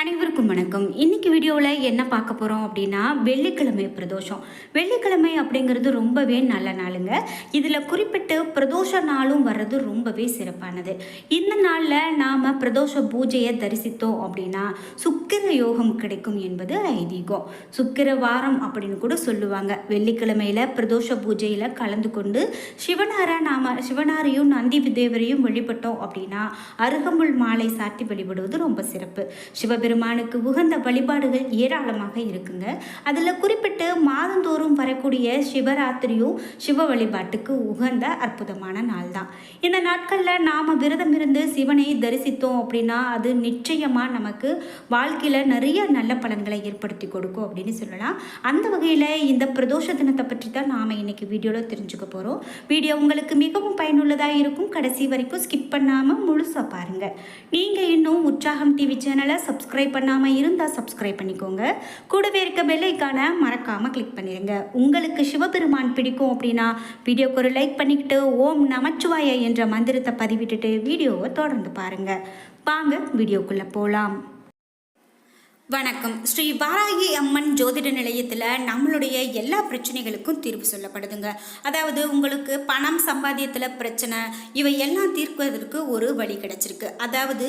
அனைவருக்கும் வணக்கம். இன்னைக்கு வீடியோவில் என்ன பார்க்க போகிறோம் அப்படின்னா வெள்ளிக்கிழமை பிரதோஷம். வெள்ளிக்கிழமை அப்படிங்கிறது ரொம்பவே நல்ல நாளுங்க. இதில் குறிப்பிட்டு பிரதோஷ நாளும் வர்றது ரொம்பவே சிறப்பானது. இந்த நாளில் நாம் பிரதோஷ பூஜையை தரிசித்தோம் அப்படின்னா சுக்கிர யோகம் கிடைக்கும் என்பது ஐதீகம். சுக்கிர வாரம் அப்படின்னு கூட சொல்லுவாங்க. வெள்ளிக்கிழமையில் பிரதோஷ பூஜையில் கலந்து கொண்டு சிவனாரை நாம் சிவனாரையும் நந்தி தேவரையும் வழிபட்டோம் அப்படின்னா அருகம்புல் மாலை சாத்தி வழிபடுவது ரொம்ப சிறப்பு. சிவபெரு பெருமானுக்கு உகந்த வழிபாடுகள் ஏராளமாக இருக்குங்க. அதில் குறிப்பிட்டு மாதந்தோறும் வரக்கூடிய சிவராத்திரியும் சிவ வழிபாட்டுக்கு உகந்த அற்புதமான நாள் தான் இந்த நாட்களில் நாம் விரதம் இருந்து சிவனை தரிசித்தோம் அப்படின்னா அது நிச்சயமாக நமக்கு வாழ்க்கையில் நிறைய நல்ல பலன்களை ஏற்படுத்தி கொடுக்கும் அப்படின்னு சொல்லலாம். அந்த வகையில் இந்த பிரதோஷ தினத்தை பற்றி தான் நாம் இன்றைக்கி வீடியோவில் தெரிஞ்சுக்க போகிறோம் வீடியோ உங்களுக்கு மிகவும் பயனுள்ளதாக இருக்கும். கடைசி வரைக்கும் ஸ்கிப் பண்ணாமல் முழுசாக பாருங்கள் நீங்கள் இன்னும் உற்சாகம் டிவி சேனலை சப்ஸ்கிரைப் பண்ணாமல் இருந்தால் சப்ஸ்கிரைப் பண்ணிக்கோங்க. கூடவே இருக்க பெல்லைக்கான மறக்காமல் கிளிக் பண்ணிடுங்க உங்களுக்கு சிவபெருமான் பிடிக்கும் அப்படின்னா வீடியோக்கு ஒரு லைக் பண்ணிக்கிட்டு ஓம் நமச்சிவாய என்ற மந்திரத்தை பதிவிட்டுட்டு வீடியோவை தொடர்ந்து பாருங்கள் வாங்க வீடியோக்குள்ளே போகலாம் வணக்கம். ஸ்ரீ வாராகி அம்மன் ஜோதிட நிலையத்தில் நம்மளுடைய எல்லா பிரச்சனைகளுக்கும் தீர்வு சொல்லப்படுதுங்க. அதாவது உங்களுக்கு பணம் சம்பாதியத்தில் பிரச்சனை இவை எல்லாம் தீர்க்குவதற்கு ஒரு வழி கிடச்சிருக்கு. அதாவது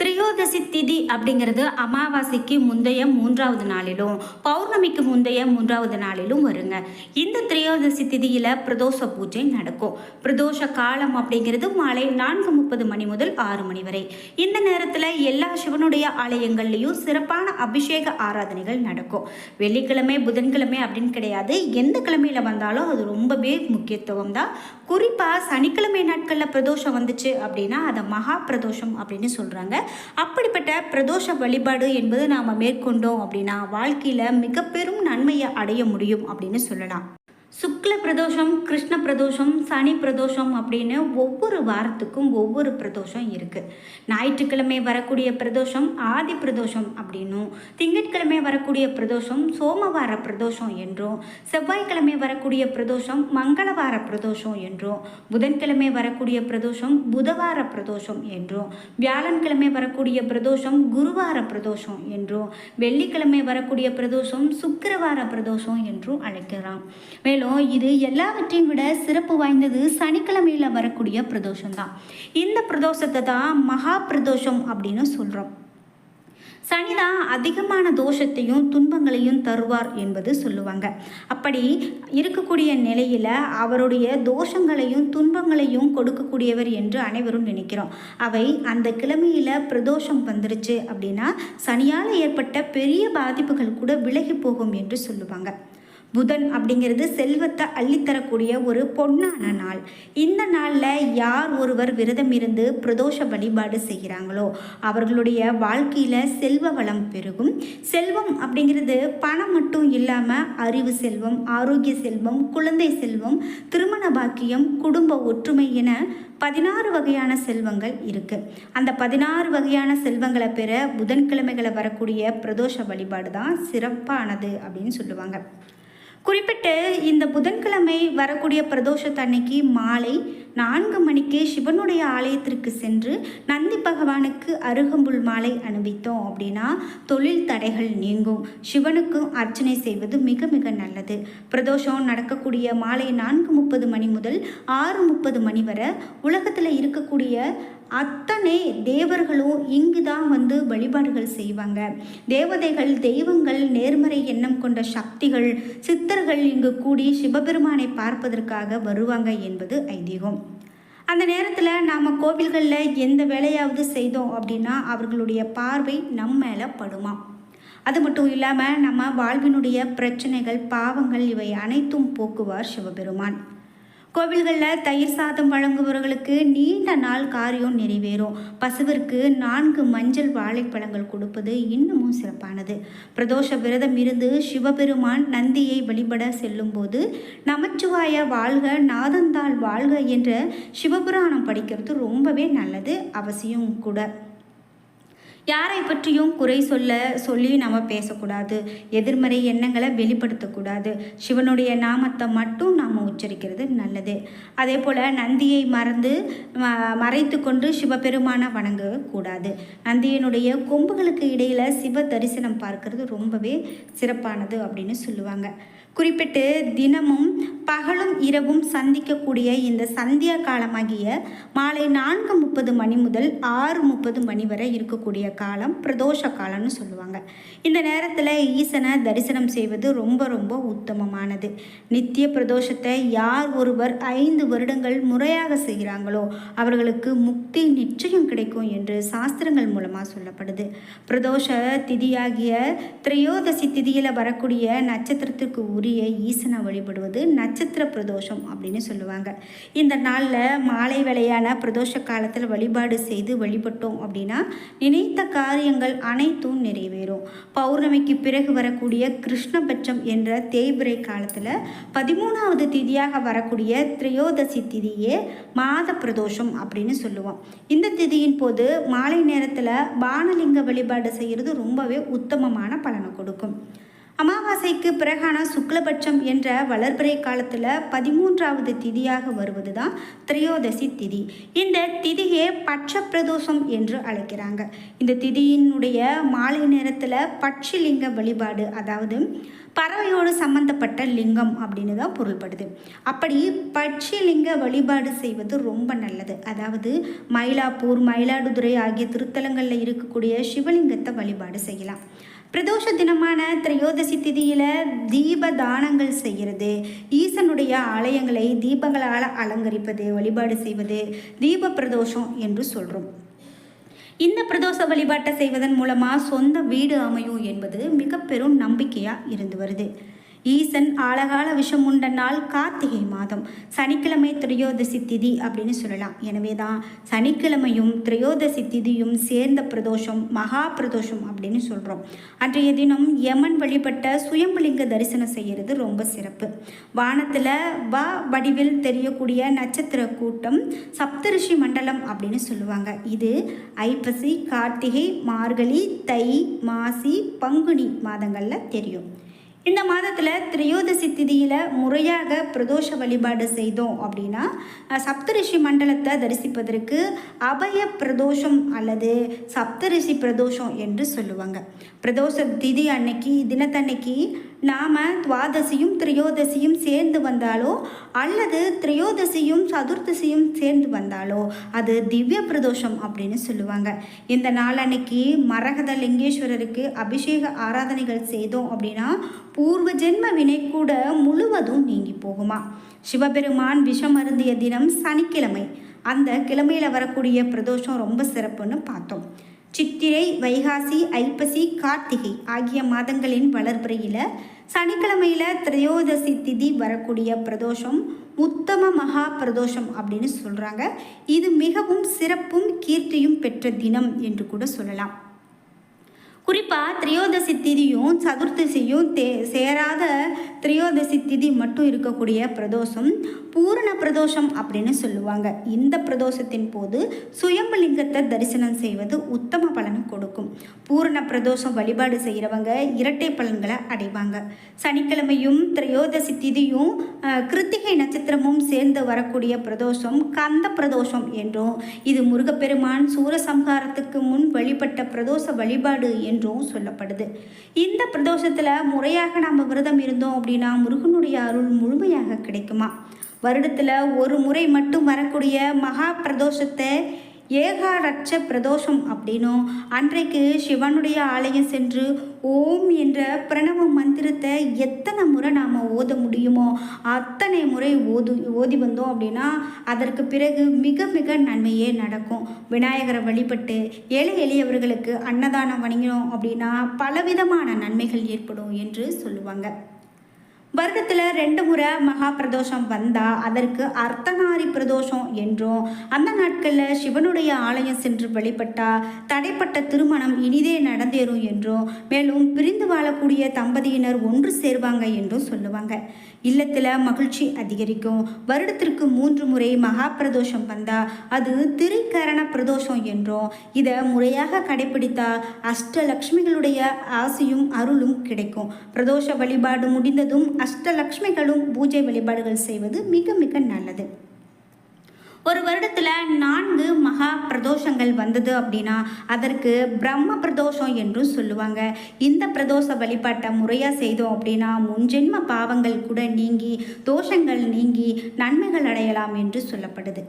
திரையோதசி திதி அப்படிங்கிறது அமாவாசைக்கு முந்தைய மூன்றாவது நாளிலும் பௌர்ணமிக்கு முந்தைய மூன்றாவது நாளிலும் வருங்க. இந்த திரியோதசி திதியில் பிரதோஷ பூஜை நடக்கும். பிரதோஷ காலம் அப்படிங்கிறது மாலை நான்கு முப்பது மணி முதல் ஆறு மணி வரை. இந்த நேரத்தில் எல்லா சிவனுடைய ஆலயங்கள்லேயும் சிறப்பான அபிஷேக ஆராதனைகள் நடக்கும். வெள்ளிக்கிழமை புதன்கிழமை அப்படின்னு கிடையாது. எந்த கிழமையில் வந்தாலும் அது ரொம்பவே முக்கியத்துவம் தான். குறிப்பாக சனிக்கிழமை நாட்களில் பிரதோஷம் வந்துச்சு அப்படின்னா அதை மகா பிரதோஷம் அப்படின்னு சொல்கிறாங்க அப்படிப்பட்ட பிரதோஷ வழிபாடு என்பது நாம் மேற்கொண்டோம் அப்படின்னா வாழ்க்கையில் மிக பெரும் நன்மையை அடைய முடியும் அப்படின்னு சொல்லலாம். சுக்ல பிரதோஷம் கிருஷ்ண பிரதோஷம் சனி பிரதோஷம் அப்படின்னு ஒவ்வொரு வாரத்துக்கும் ஒவ்வொரு பிரதோஷம் இருக்குது ஞாயிற்றுக்கிழமை வரக்கூடிய பிரதோஷம் ஆதி பிரதோஷம் அப்படின்னும் திங்கட்கிழமை வரக்கூடிய பிரதோஷம் சோமவார பிரதோஷம் என்றும் செவ்வாய்க்கிழமை வரக்கூடிய பிரதோஷம் மங்களவார பிரதோஷம் என்றும் புதன்கிழமை வரக்கூடிய பிரதோஷம் புதவார பிரதோஷம் என்றும் வியாழன்கிழமை வரக்கூடிய பிரதோஷம் குருவார பிரதோஷம் என்றும் வெள்ளிக்கிழமை வரக்கூடிய பிரதோஷம் சுக்கிரவார பிரதோஷம் என்றும் அழைக்கலாம். மேலும் இது எல்லாவற்றையும் விட சிறப்பு வாய்ந்தது சனிக்கிழமையில் வரக்கூடிய பிரதோஷம் தான் இந்த பிரதோஷத்தை தான் மகா பிரதோஷம் அப்படின்னு சொல்கிறோம் சனிதான் அதிகமான தோஷத்தையும் துன்பங்களையும் தருவார் என்பது சொல்லுவாங்க. அப்படி இருக்கக்கூடிய நிலையில் அவருடைய தோஷங்களையும் துன்பங்களையும் கொடுக்கக்கூடியவர் என்று அனைவரும் நினைக்கிறோம். அவை அந்த கிழமையில் பிரதோஷம் வந்துருச்சு அப்படின்னா சனியால் ஏற்பட்ட பெரிய பாதிப்புகள் கூட விலகி போகும் என்று சொல்லுவாங்க. புதன் அப்படிங்கிறது செல்வத்தை அள்ளித்தரக்கூடிய ஒரு பொன்னான நாள். இந்த நாளில் யார் ஒருவர் விரதம் இருந்து பிரதோஷ வழிபாடு செய்கிறாங்களோ அவர்களுடைய வாழ்க்கையில் செல்வ வளம் பெருகும். செல்வம் அப்படிங்கிறது பணம் மட்டும் இல்லாமல் அறிவு செல்வம் ஆரோக்கிய செல்வம் குழந்தை செல்வம் திருமண பாக்கியம் குடும்ப ஒற்றுமை என பதினாறு வகையான செல்வங்கள் இருக்குது அந்த பதினாறு வகையான செல்வங்களை பெற புதன்கிழமைகளை வரக்கூடிய பிரதோஷ வழிபாடு தான் சிறப்பானது அப்படின்னு சொல்லுவாங்க. குறிப்பிட்டு இந்த புதன்கிழமை வரக்கூடிய பிரதோஷத்தன்னைக்கு மாலை நான்கு மணிக்கே சிவனுடைய ஆலயத்திற்கு சென்று நந்தி பகவானுக்கு அருகம்புல் மாலை அணிவித்தோம் அப்படின்னா தொழில் தடைகள் நீங்கும். சிவனுக்கும் அர்ச்சனை செய்வது மிக மிக நல்லது. பிரதோஷம் நடக்கக்கூடிய மாலை நான்கு முப்பது மணி முதல் ஆறு முப்பது மணி வரை உலகத்தில் இருக்கக்கூடிய அத்தனை தேவர்களும் இங்கு தான் வந்து வழிபாடுகள் செய்வாங்க. தேவதைகள் தெய்வங்கள் நேர்மறை எண்ணம் கொண்ட சக்திகள் சித்தர்கள் இங்கு கூடி சிவபெருமானை பார்ப்பதற்காக வருவாங்க என்பது ஐதீகம். அந்த நேரத்தில் நாம் கோவில்களில் எந்த வேலையாவது செய்தோம் அப்படின்னா அவர்களுடைய பார்வை நம் மேலே படுமா? அது மட்டும் இல்லாமல் நம்ம வாழ்வினுடைய பிரச்சனைகள் பாவங்கள் இவை அனைத்தும் போக்குவார் சிவபெருமான். கோவில்களில் தயிர் சாதம் வழங்குபவர்களுக்கு நீண்ட நாள் காரியம் நிறைவேறும். பசுவிற்கு நான்கு மஞ்சள் வாழைப்பழங்கள் கொடுப்பது இன்னமும் சிறப்பானது. பிரதோஷ விரதம் இருந்து சிவபெருமான் நந்தியை வழிபட செல்லும்போது நமச்சிவாய வாழ்க நாதந்தாள் வாழ்க என்ற சிவபுராணம் படிக்கிறது ரொம்பவே நல்லது அவசியம் கூட. யாரை பற்றியும் குறை சொல்ல சொல்லி நம்ம பேசக்கூடாது. எதிர்மறை எண்ணங்களை வெளிப்படுத்தக்கூடாது. சிவனுடைய நாமத்தை மட்டும் நாம் உச்சரிக்கிறது நல்லது. அதே போல் நந்தியை மறந்து மறைத்து கொண்டு சிவபெருமானை வணங்கக்கூடாது நந்தியினுடைய கொம்புகளுக்கு இடையில் சிவ தரிசனம் பார்க்கறது ரொம்பவே சிறப்பானது அப்படின்னு சொல்லுவாங்க. குறிப்பிட்டு தினமும் பகலும் இரவும் சந்திக்கக்கூடிய இந்த சந்தியா காலமாகிய மாலை நான்கு முப்பது மணி முதல் ஆறு முப்பது மணி வரை இருக்கக்கூடிய காலம் பிரதோஷ காலம்னு சொல்லுவாங்க. இந்த நேரத்தில் ஈசனை தரிசனம் செய்வது ரொம்ப ரொம்ப உத்தமமானது. நித்திய பிரதோஷத்தை யார் ஒருவர் ஐந்து வருடங்கள் முறையாக செய்கிறாங்களோ அவர்களுக்கு முக்தி நிச்சயம் கிடைக்கும் என்று சாஸ்திரங்கள் மூலமாக சொல்லப்படுது. பிரதோஷ திதியாகிய திரையோதசி திதியில் வரக்கூடிய நட்சத்திரத்திற்கு உரிய ஈசனை வழிபடுவது நட்சத்திர பிரதோஷம் அப்படின்னு சொல்லுவாங்க. இந்த நாளில் மாலை வேளையான பிரதோஷ காலத்தில் வழிபாடு செய்து வழிபட்டோம் அப்படின்னா நினைத்த காரியங்கள் அனைத்தும் நிறைவேறும். பௌர்ணமிக்கு பிறகு வரக்கூடிய கிருஷ்ணபட்சம் என்ற தேய்பிரை காலத்தில் பதிமூணாவது திதியாக வரக்கூடிய திரையோதசி திதியே மாத பிரதோஷம் அப்படின்னு சொல்லுவோம். இந்த திதியின் போது மாலை நேரத்தில் பானலிங்க வழிபாடு செய்கிறது ரொம்பவே உத்தமமான பலனை கொடுக்கும். அமாவாசைக்கு பிறகான சுக்லபட்சம் என்ற வளர்பிறை காலத்தில் பதிமூன்றாவது திதியாக வருவது தான் திரையோதசி திதி. இந்த திதியே பட்ச பிரதோஷம் என்று அழைக்கிறாங்க. இந்த திதியினுடைய மாலை நேரத்தில் பட்சிலிங்க வழிபாடு அதாவது பறவையோடு சம்பந்தப்பட்ட லிங்கம் அப்படின்னு தான் பொருள்படுது. அப்படி பட்சிலிங்க வழிபாடு செய்வது ரொம்ப நல்லது. அதாவது மயிலாப்பூர் மயிலாடுதுறை ஆகிய திருத்தலங்களில் இருக்கக்கூடிய சிவலிங்கத்தை வழிபாடு செய்யலாம். பிரதோஷ தினமான திரையோதசி திதியில் தீப தானங்கள் செய்கிறது. ஈசனுடைய ஆலயங்களை தீபங்களால் அலங்கரிப்பது வழிபாடு செய்வது தீப பிரதோஷம் என்று சொல்கிறோம் இந்த பிரதோஷ வழிபாட்டை செய்வதன் மூலமாக சொந்த வீடு அமையும் என்பது மிக பெரும் நம்பிக்கையாக இருந்து வருது. ஈசன் ஆழகால விஷம் உண்ட நாள் கார்த்திகை மாதம். சனிக்கிழமை திரையோதசி திதி அப்படின்னு சொல்லலாம். எனவே தான் சனிக்கிழமையும் திரையோதசி திதியும் சேர்ந்த பிரதோஷம் மகா பிரதோஷம் அப்படின்னு சொல்கிறோம் அன்றைய தினம் யமன் வழிபட்ட சுயம்புலிங்க தரிசனம் செய்கிறது ரொம்ப சிறப்பு. வானத்தில் வ வடிவில் தெரியக்கூடிய நட்சத்திர கூட்டம் சப்தரிஷி மண்டலம் அப்படின்னு சொல்லுவாங்க. இது ஐப்பசி கார்த்திகை மார்கழி தை மாசி பங்குனி மாதங்களில் தெரியும். இந்த மாதத்தில் திரையோதசி திதியில் முறையாக பிரதோஷ வழிபாடு செய்தோம் அப்படின்னா சப்தரிஷி மண்டலத்தை தரிசிப்பதற்கு அபய பிரதோஷம் அல்லது சப்தரிஷி பிரதோஷம் என்று சொல்லுவாங்க. பிரதோஷ திதி அன்னைக்கு தினத்தன்னைக்கு நாம் துவாதசியும் திரையோதசியும் சேர்ந்து வந்தாலோ அல்லது திரையோதசியும் சதுர்தசியும் சேர்ந்து வந்தாலோ அது திவ்ய பிரதோஷம் அப்படின்னு சொல்லுவாங்க. இந்த நாள் அன்னைக்கு மரகத லிங்கேஸ்வரருக்கு அபிஷேக ஆராதனைகள் செய்தோம் அப்படின்னா பூர்வ ஜென்ம வினை கூட முழுவதும் நீங்கி போகுமா? சிவபெருமான் விஷம் அருந்திய தினம் சனிக்கிழமை. அந்த கிழமையில் வரக்கூடிய பிரதோஷம் ரொம்ப சிறப்புன்னு பார்த்தோம். சித்திரை வைகாசி ஐப்பசி கார்த்திகை ஆகிய மாதங்களின் வளர்பிறையில் சனிக்கிழமையில் திரையோதசி திதி வரக்கூடிய பிரதோஷம் உத்தம மகா பிரதோஷம் அப்படின்னு சொல்கிறாங்க இது மிகவும் சிறப்பும் கீர்த்தியும் பெற்ற தினம் என்று கூட சொல்லலாம். குறிப்பாக திரையோதசி திதியும் சதுர்த்தசியும் தே சேராத திரையோதசி திதி மட்டும் இருக்கக்கூடிய பிரதோஷம் பூரண பிரதோஷம் அப்படின்னு சொல்லுவாங்க. இந்த பிரதோஷத்தின் போது சுயம்பலிங்கத்தை தரிசனம் செய்வது உத்தம பலன் கொடுக்கும். பூரண பிரதோஷம் வழிபாடு செய்கிறவங்க இரட்டை பலன்களை அடைவாங்க. சனிக்கிழமையும் திரையோதசி திதியும் கிருத்திகை நட்சத்திரமும் சேர்ந்து வரக்கூடிய பிரதோஷம் கந்த பிரதோஷம் என்றும் இது முருகப்பெருமான் சூரசம்ஹாரத்துக்கு முன் வழிபட்ட பிரதோஷ வழிபாடு என்றும் சொல்லப்படுது. இந்த பிரதோஷத்தில் முறையாக நம்ம விரதம் இருந்தோம் அப்படின்னா முருகனுடைய அருள் முழுமையாக கிடைக்குமா? வருடத்தில் ஒரு முறை மட்டும் வரக்கூடிய மகா பிரதோஷத்தை ஏகாரட்ச பிரதோஷம் அப்படின்னும் அன்றைக்கு சிவனுடைய ஆலயம் சென்று ஓம் என்ற பிரணவ மந்திரத்தை எத்தனை முறை நாம் ஓத முடியுமோ அத்தனை முறை ஓது ஓதி வந்தோம் அப்படின்னா அதற்கு பிறகு மிக மிக நன்மையே நடக்கும். விநாயகரை வழிபட்டு ஏழை எளியவர்களுக்கு அன்னதானம் வணங்கினோம் அப்படின்னா பலவிதமான நன்மைகள் ஏற்படும் என்று சொல்லுவாங்க. வருடத்தில் ரெண்டு முறை மகா பிரதோஷம் வந்தால் அதற்கு அர்த்தநாரி பிரதோஷம் என்றும் அந்த நாட்களில் சிவனுடைய ஆலயம் சென்று வழிபட்டால் தடைப்பட்ட திருமணம் இனிதே நடந்தேறும் என்றும் மேலும் பிரிந்து வாழக்கூடிய தம்பதியினர் ஒன்று சேர்வாங்க என்றும் சொல்லுவாங்க. இல்லத்தில் மகிழ்ச்சி அதிகரிக்கும். வருடத்திற்கு மூன்று முறை மகா பிரதோஷம் வந்தால் அது திரிகரண பிரதோஷம் என்றும் இதை முறையாக கடைபிடித்தால் அஷ்டலக்ஷ்மிகளுடைய ஆசையும் அருளும் கிடைக்கும். பிரதோஷ வழிபாடு முடிந்ததும் அஷ்டலக்ஷ்மிகளும் பூஜை வழிபாடுகள் செய்வது மிக மிக நல்லது. ஒரு வருடத்தில் நான்கு மகா பிரதோஷங்கள் வந்தது அப்படின்னா அதற்கு பிரம்ம பிரதோஷம் என்றும் சொல்லுவாங்க. இந்த பிரதோஷ வழிபாட்டை முறையாக செய்தோம் அப்படின்னா முன்ஜென்ம பாவங்கள் கூட நீங்கி தோஷங்கள் நீங்கி நன்மைகள் அடையலாம் என்று சொல்லப்படுது.